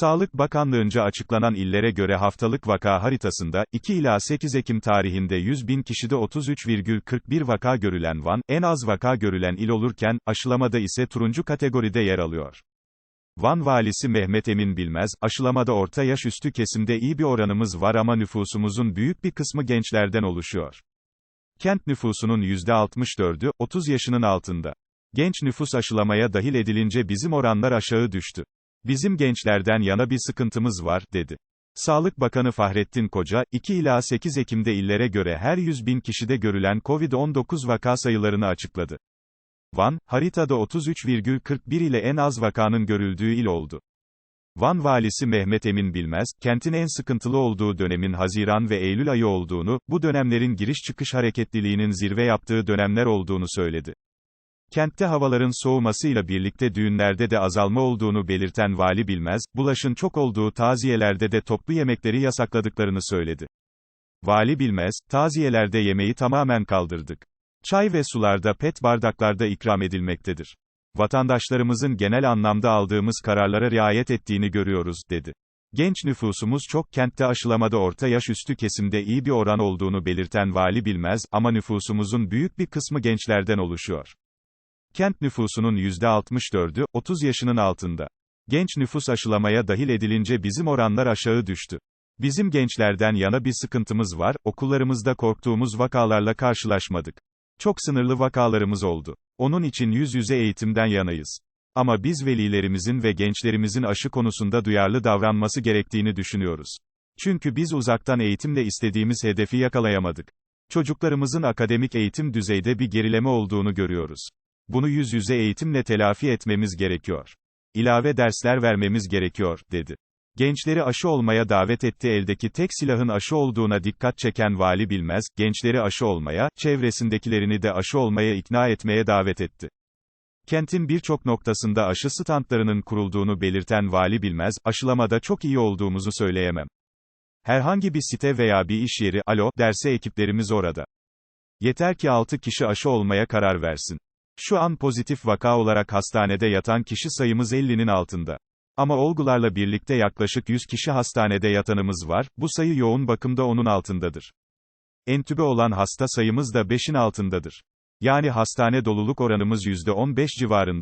Sağlık Bakanlığı'nca açıklanan illere göre haftalık vaka haritasında, 2 ila 8 Ekim tarihinde 100 bin kişide 33,41 vaka görülen Van, en az vaka görülen il olurken, aşılamada ise turuncu kategoride yer alıyor. Van valisi Mehmet Emin Bilmez, aşılamada orta yaş üstü kesimde iyi bir oranımız var ama nüfusumuzun büyük bir kısmı gençlerden oluşuyor. Kent nüfusunun %64'ü, 30 yaşının altında. Genç nüfus aşılamaya dahil edilince bizim oranlar aşağı düştü. Bizim gençlerden yana bir sıkıntımız var, dedi. Sağlık Bakanı Fahrettin Koca, 2 ila 8 Ekim'de illere göre her 100 bin kişide görülen COVID-19 vaka sayılarını açıkladı. Van, haritada 33,41 ile en az vakanın görüldüğü il oldu. Van valisi Mehmet Emin Bilmez, kentin en sıkıntılı olduğu dönemin Haziran ve Eylül ayı olduğunu, bu dönemlerin giriş çıkış hareketliliğinin zirve yaptığı dönemler olduğunu söyledi. Kentte havaların soğumasıyla birlikte düğünlerde de azalma olduğunu belirten Vali Bilmez, bulaşın çok olduğu taziyelerde de toplu yemekleri yasakladıklarını söyledi. Vali Bilmez, taziyelerde yemeği tamamen kaldırdık. Çay ve sularda pet bardaklarda ikram edilmektedir. Vatandaşlarımızın genel anlamda aldığımız kararlara riayet ettiğini görüyoruz, dedi. Genç nüfusumuz çok kentte aşılamada orta yaş üstü kesimde iyi bir oran olduğunu belirten Vali Bilmez, ama nüfusumuzun büyük bir kısmı gençlerden oluşuyor. Kent nüfusunun %64'ü, 30 yaşının altında. Genç nüfus aşılamaya dahil edilince bizim oranlar aşağı düştü. Bizim gençlerden yana bir sıkıntımız var, okullarımızda korktuğumuz vakalarla karşılaşmadık. Çok sınırlı vakalarımız oldu. Onun için yüz yüze eğitimden yanayız. Ama biz velilerimizin ve gençlerimizin aşı konusunda duyarlı davranması gerektiğini düşünüyoruz. Çünkü biz uzaktan eğitimle istediğimiz hedefi yakalayamadık. Çocuklarımızın akademik eğitim düzeyde bir gerileme olduğunu görüyoruz. Bunu yüz yüze eğitimle telafi etmemiz gerekiyor. İlave dersler vermemiz gerekiyor, dedi. Gençleri aşı olmaya davet etti eldeki tek silahın aşı olduğuna dikkat çeken Vali Bilmez, gençleri aşı olmaya, çevresindekilerini de aşı olmaya ikna etmeye davet etti. Kentin birçok noktasında aşı standlarının kurulduğunu belirten Vali Bilmez, aşılamada çok iyi olduğumuzu söyleyemem. Herhangi bir site veya bir iş yeri, alo, derse ekiplerimiz orada. Yeter ki 6 kişi aşı olmaya karar versin. Şu an pozitif vaka olarak hastanede yatan kişi sayımız 50'nin altında. Ama olgularla birlikte yaklaşık 100 kişi hastanede yatanımız var, bu sayı yoğun bakımda onun altındadır. Entübe olan hasta sayımız da 5'in altındadır. Yani hastane doluluk oranımız %15 civarında.